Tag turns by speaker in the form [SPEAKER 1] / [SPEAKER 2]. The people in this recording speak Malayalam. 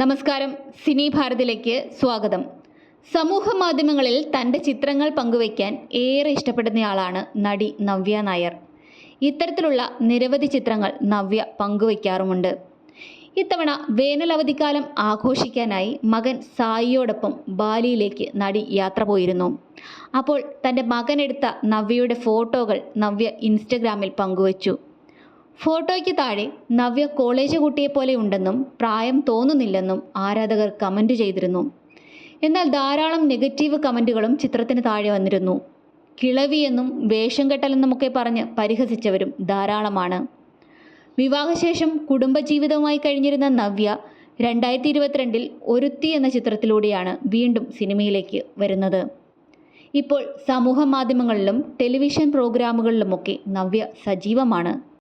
[SPEAKER 1] നമസ്കാരം. സിനി ഭാരതിലേക്ക് സ്വാഗതം. സമൂഹ മാധ്യമങ്ങളിൽ തന്റെ ചിത്രങ്ങൾ പങ്കുവയ്ക്കാൻ ഏറെ ഇഷ്ടപ്പെടുന്നയാളാണ് നടി നവ്യ നായർ. ഇത്തരത്തിലുള്ള നിരവധി ചിത്രങ്ങൾ നവ്യ പങ്കുവയ്ക്കാറുമുണ്ട്. ഇത്തവണ വേനൽ അവധിക്കാലം ആഘോഷിക്കാനായി മകൻ സായിയോടൊപ്പം ബാലിയിലേക്ക് നടി യാത്ര പോയിരുന്നു. അപ്പോൾ തന്റെ മകനെടുത്ത നവ്യയുടെ ഫോട്ടോകൾ നവ്യ ഇൻസ്റ്റഗ്രാമിൽ പങ്കുവച്ചു. ഫോട്ടോയ്ക്ക് താഴെ നവ്യ കോളേജ് കുട്ടിയെ പോലെ ഉണ്ടെന്നും പ്രായം തോന്നുന്നില്ലെന്നും ആരാധകർ കമന്റ് ചെയ്തിരുന്നു. എന്നാൽ ധാരാളം നെഗറ്റീവ് കമന്റുകളും ചിത്രത്തിന് താഴെ വന്നിരുന്നു. കിളവിയെന്നും വേഷം കെട്ടലെന്നുമൊക്കെ പറഞ്ഞ് പരിഹസിച്ചവരും ധാരാളമാണ്. വിവാഹശേഷം കുടുംബജീവിതവുമായി കഴിഞ്ഞിരുന്ന നവ്യ രണ്ടായിരത്തി ഇരുപത്തിരണ്ടിൽ ഒരുത്തി എന്ന ചിത്രത്തിലൂടെയാണ് വീണ്ടും സിനിമയിലേക്ക് വരുന്നത്. ഇപ്പോൾ സമൂഹ മാധ്യമങ്ങളിലും ടെലിവിഷൻ പ്രോഗ്രാമുകളിലുമൊക്കെ നവ്യ സജീവമാണ്.